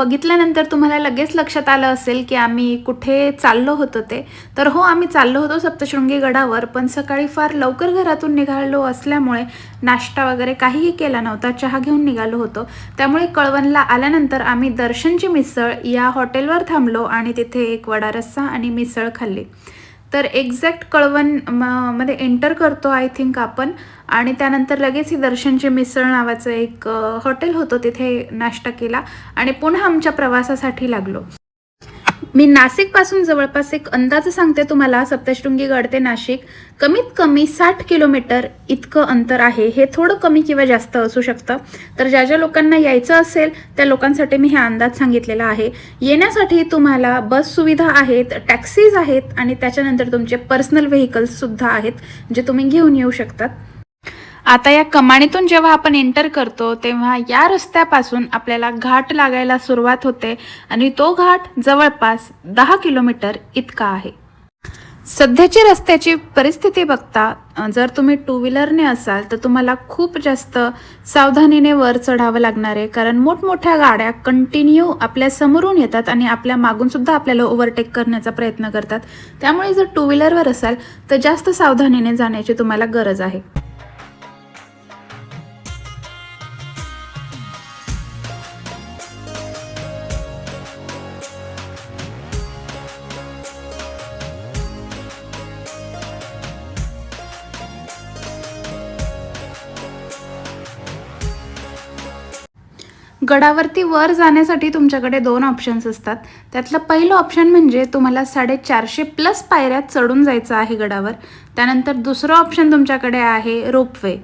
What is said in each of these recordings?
बघितल्यानंतर तुम्हाला लगेच लक्षात आलं असेल की आम्ही कुठे चाललो होतो ते. तर हो आम्ही चाललो होतो सप्तशृंगी गडावर पण सकाळी फार लवकर घरातून निघालो असल्यामुळे नाश्ता वगैरे काहीही केला नव्हता चहा घेऊन निघालो होतो. त्यामुळे कळवणला आल्यानंतर आम्ही दर्शनची मिसळ या हॉटेलवर थांबलो आणि तिथे एक वडा रस्सा आणि मिसळ खाल्ली. तर एक्झॅक्ट कळवण म- मध्ये एंटर करतो आय थिंक आपण. आणि त्यानंतर लगेच ही दर्शनचे मिसळ नावाचं एक हॉटेल होतं तिथे नाश्ता केला. आणि पुन्हा आमच्या प्रवासासाठी लागलो. मी नाशिकपासून जवळपास एक अंदाज सांगते तुम्हाला सप्तशृंगी गड ते नाशिक. कमीत कमी साठ किलोमीटर इतकं अंतर आहे. हे थोडं कमी किंवा जास्त असू शकतं. तर ज्या ज्या लोकांना यायचं असेल त्या लोकांसाठी मी हे अंदाज सांगितलेला आहे. येण्यासाठी तुम्हाला बस सुविधा आहेत टॅक्सीज आहेत आणि त्याच्यानंतर तुमचे पर्सनल व्हेकल्ससुद्धा आहेत जे तुम्ही घेऊन येऊ शकतात. आता या कमानीतून जेव्हा आपण एंटर करतो तेव्हा या रस्त्यापासून आपल्याला घाट लागायला सुरुवात होते आणि तो घाट जवळपास दहा किलोमीटर इतका आहे. सध्याची रस्त्याची परिस्थिती बघता जर तुम्ही टू व्हीलरने असाल तर तुम्हाला खूप जास्त सावधानीने वर चढावं लागणार आहे कारण मोठमोठ्या गाड्या कंटिन्यू आपल्या समोरून येतात आणि आपल्या मागून सुद्धा आपल्याला ओव्हरटेक करण्याचा प्रयत्न करतात. त्यामुळे जर टू व्हीलरवर असाल तर जास्त सावधानीने जाण्याची तुम्हाला गरज आहे. गडावरती वर जाण्यासाठी तुमच्याकडे दोन ऑप्शन्स असतात. त्यातलं पहिलं ऑप्शन म्हणजे तुम्हाला साडेचारशे प्लस पायऱ्यात चढून जायचं आहे गडावर. त्यानंतर दुसरं ऑप्शन तुमच्याकडे आहे रोपवे.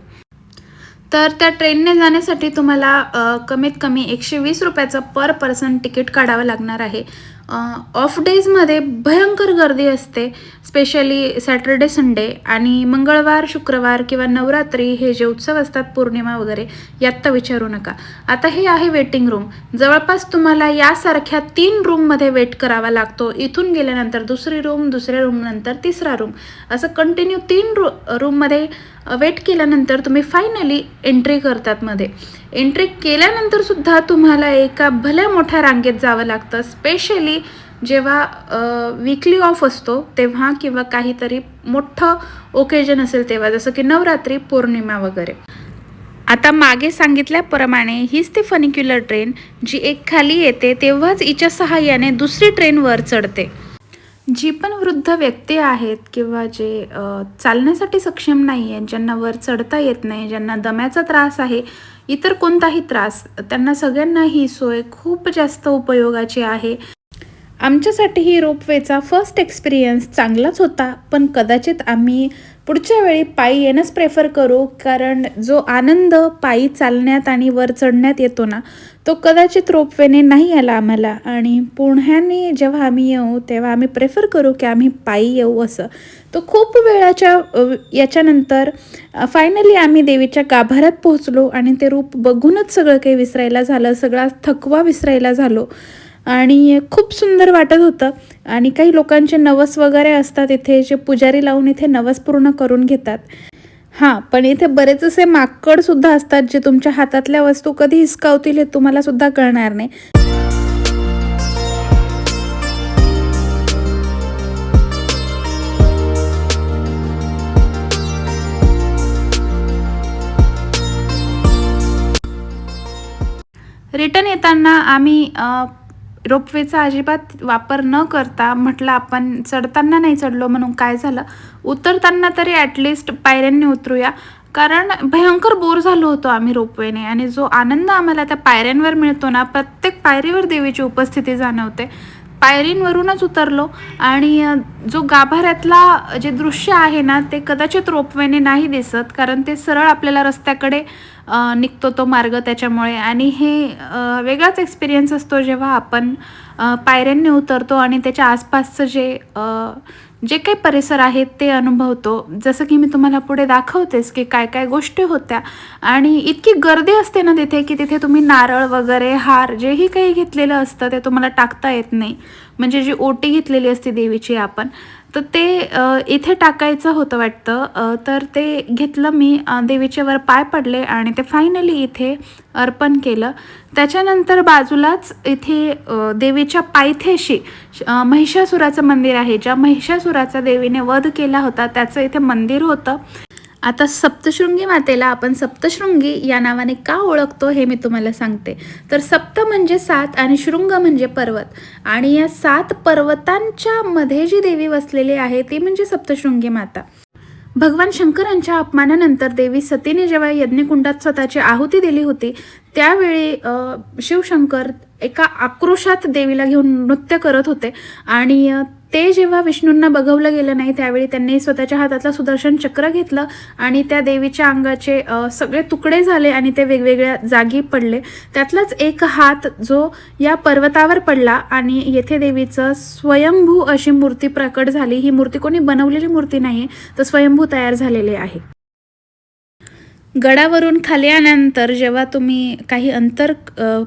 तर त्या ट्रेनने जाण्यासाठी तुम्हाला कमीत कमी एकशे वीस रुपयाचं पर पर्सन तिकीट काढावं लागणार आहे. ऑफ डेजमध्ये भयंकर गर्दी असते स्पेशली सॅटर्डे संडे आणि मंगळवार शुक्रवार किंवा नवरात्री हे जे उत्सव असतात पौर्णिमा वगैरे यात तर विचारू नका. आता हे आहे वेटिंग रूम जवळपास तुम्हाला यासारख्या तीन रूममध्ये वेट करावा लागतो. इथून गेल्यानंतर दुसरी रूम दुसऱ्या रूमनंतर तिसरा रूम असं कंटिन्यू तीन रू रूममध्ये वेट केल्यानंतर तुम्ही फायनली एंट्री करतात मध्ये. एंट्री केल्यानंतर सुद्धा तुम्हाला एका भल्या मोठ्या रांगेत जावं लागतं. स्पेशली जेव्हा वीकली ऑफ असतो तेव्हा किंवा काहीतरी मोठं ओकेजन असेल तेव्हा जसं की नवरात्री पौर्णिमा वगैरे. आता मागे सांगितल्याप्रमाणे हीच ती फनिक्युलर ट्रेन जी एक खाली येते तेव्हाच हिच्या सहाय्याने दुसरी ट्रेन वर चढते. जी पण वृद्ध व्यक्ती आहेत किंवा जे चालण्यासाठी सक्षम नाही आहेत ज्यांना वर चढता येत नाही ज्यांना दम्याचा त्रास आहे इतर कोणताही त्रास त्यांना सगळ्यांना ही सोय खूप जास्त उपयोगाची आहे. आमच्यासाठी ही रोपवेचा फर्स्ट एक्सपिरियन्स चांगलाच होता पण कदाचित आम्ही पुढच्या वेळी पायी येणंच प्रेफर करू कारण जो आनंद पायी चालण्यात आणि वर चढण्यात येतो ना तो कदाचित रोपवेने नाही आला आम्हाला. आणि पुण्याने जेव्हा आम्ही येऊ तेव्हा आम्ही प्रेफर करू की आम्ही पायी येऊ असं. तो खूप वेळाच्या याच्यानंतर फायनली आम्ही देवीच्या गाभाऱ्यात पोहोचलो आणि ते रूप बघूनच सगळं काही विसरायला झालं सगळा थकवा विसरायला झालो. आणि खूप सुंदर वाटत होतं. आणि काही लोकांचे नवस वगैरे असतात इथे जे पुजारी लावून इथे नवस पूर्ण करून घेतात. हां पण इथे बरेच असे माकडसुद्धा असतात जे तुमच्या हातातल्या वस्तू कधी हिसकावतील हे तुम्हाला सुद्धा कळणार नाही. रिटर्न येताना आम्ही रोपवेचा अजिबात वापर न करता म्हटलं आपण चढताना नाही चढलो म्हणून काय झालं? उतरताना तरी ॲटलिस्ट पायऱ्यांनी उतरूया. कारण भयंकर बोर झालो होतो आम्ही रोपवेने आणि जो आनंद आम्हाला त्या पायऱ्यांवर मिळतो ना प्रत्येक पायरीवर देवीची उपस्थिती जाणवते. पायरींवरूनच उतरलो आणि जो गाभाऱ्यातला जे दृश्य आहे ना ते कदाचित रोपवेने नाही दिसत कारण ते सरळ आपल्याला रस्त्याकडे निघतो तो मार्ग त्याच्यामुळे. आणि हे वेगळाच एक्सपिरियन्स असतो जेव्हा आपण पायऱ्यांनी उतरतो आणि त्याच्या आसपासचं जे जे काही परिसर आहेत ते अनुभवतो. जसं की मी तुम्हाला पुढे दाखवतेच की काय काय गोष्टी होत्या. आणि इतकी गर्दी असते ना तिथे की तिथे तुम्ही नारळ वगैरे हार जेही काही घेतलेलं असतं ते तुम्हाला टाकता येत नाही. म्हणजे जी ओटी घेतलेली असते देवीची आपण तर ते इथे टाकायचं होतं वाटतं. तर ते घेतलं मी देवीच्यावर वर पाय पडले आणि ते फायनली इथे अर्पण केलं. त्याच्यानंतर बाजूलाच इथे देवीच्या पायथ्याशी महिषासुराचं मंदिर आहे. ज्या महिषासुराचा देवीने वध केला होता त्याचं इथे मंदिर होतं. आता सप्तशृंगी मातेला आपण सप्तशृंगी या नावाने का ओळखतो हे मी तुम्हाला सांगते. तर सप्त म्हणजे सात आणि शृंग म्हणजे पर्वत. आणि या सात पर्वतांच्या मध्ये जी देवी वसलेली आहे ती म्हणजे सप्तशृंगी माता. भगवान शंकरांच्या अपमानानंतर देवी सतीने जेव्हा यज्ञकुंडात स्वतःची आहुती दिली होती त्यावेळी शिवशंकर एका आक्रोशात देवीला घेऊन नृत्य करत होते. आणि ते जेव्हा विष्णूंना बघवलं गेलं नाही त्यावेळी त्यांनी स्वतःच्या हातातलं सुदर्शन चक्र घेतलं आणि त्या देवीच्या अंगाचे सगळे तुकडे झाले आणि ते वेगवेगळ्या जागी पडले. त्यातलाच एक हात जो या पर्वतावर पडला आणि येथे देवीचं स्वयंभू अशी मूर्ती प्रकट झाली. ही मूर्ती कोणी बनवलेली मूर्ती नाही तर स्वयंभू तयार झालेली आहे. गडावरून खाली आल्यानंतर जेव्हा तुम्ही काही अंतर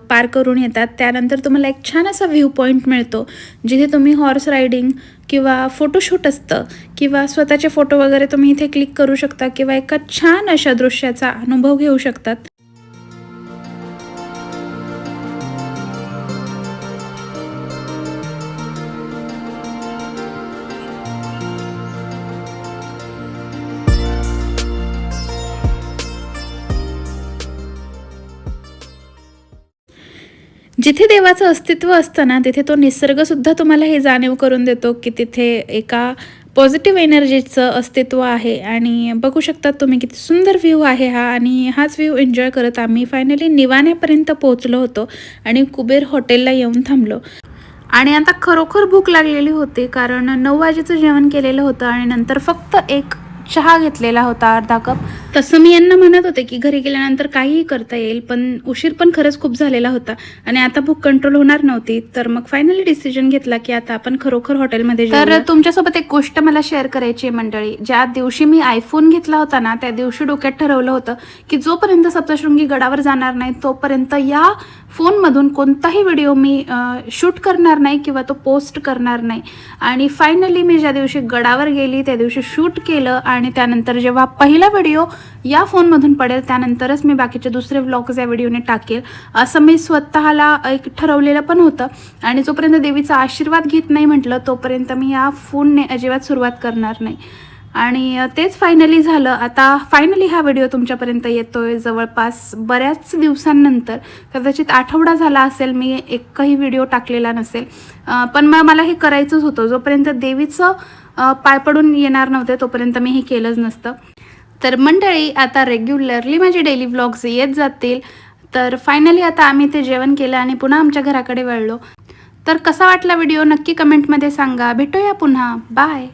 पार करून येतात त्यानंतर तुम्हाला एक छान असा व्ह्यू पॉईंट मिळतो जिथे तुम्ही हॉर्स रायडिंग किंवा फोटोशूट असतं किंवा स्वतःचे फोटो वगैरे तुम्ही इथे क्लिक करू शकता किंवा एका छान अशा दृश्याचा अनुभव घेऊ शकतात. जिथे देवाचं अस्तित्व असतं ना तिथे तो निसर्गसुद्धा तुम्हाला हे जाणीव करून देतो की तिथे एका पॉझिटिव्ह एनर्जीचं अस्तित्व आहे. आणि बघू शकतात तुम्ही किती सुंदर व्ह्यू आहे हा. आणि हाच व्ह्यू एन्जॉय करत आम्ही फायनली निवाण्यापर्यंत पोहोचलो होतो आणि कुबेर हॉटेलला येऊन थांबलो. आणि आता खरोखर भूक लागलेली होती कारण नऊ वाजेचं जेवण केलेलं होतं आणि नंतर फक्त एक चहा घेतलेला होता अर्धा कप. तसं मी यांना म्हणत होते की घरी गेल्यानंतर काहीही करता येईल पण उशीर पण खरंच खूप झालेला होता. आणि आता भूक कंट्रोल होणार नव्हती तर मग फायनली डिसिजन घेतला की आता आपण खरोखर हॉटेलमध्ये तर तुमच्यासोबत एक गोष्ट मला शेअर करायची आहे मंडळी. ज्या दिवशी मी आयफोन घेतला होता ना त्या दिवशी डोक्यात ठरवलं होतं की जोपर्यंत सप्तशृंगी गडावर जाणार नाही तोपर्यंत या फोनमधून कोणताही व्हिडिओ मी शूट करणार नाही किंवा तो पोस्ट करणार नाही. आणि फायनली मी ज्या दिवशी गडावर गेली त्या दिवशी शूट केलं आणि त्यानंतर जेव्हा पहिला व्हिडिओ या फोनमधून पडेल त्यानंतरच मी बाकीचे दुसरे व्लॉग्स या व्हिडिओने टाकेल. असं मी स्वतःला एक ठरवलेलं पण होतं. आणि जोपर्यंत देवीचा आशीर्वाद घेत नाही म्हटलं तोपर्यंत मी या फोनने अजिबात सुरुवात करणार नाही. आणि तेच फायनली झालं. आता फायनली हा व्हिडिओ तुमच्यापर्यंत येतो आहे जवळपास बऱ्याच दिवसांनंतर. कदाचित आठवडा झाला असेल मी एकही व्हिडिओ टाकलेला नसेल. पण मग मला हे करायचंच होतं. जोपर्यंत देवीचं पाय पडून येणार नव्हते तोपर्यंत मी हे केलंच नसतं. तर मंडळी आता रेग्युलरली माझे डेली व्लॉग्स येत जातील. तर फायनली आता आम्ही ते जेवण केलं आणि पुन्हा आमच्या घराकडे वळलो. तर कसा वाटला व्हिडिओ नक्की कमेंटमध्ये सांगा. भेटूया पुन्हा. बाय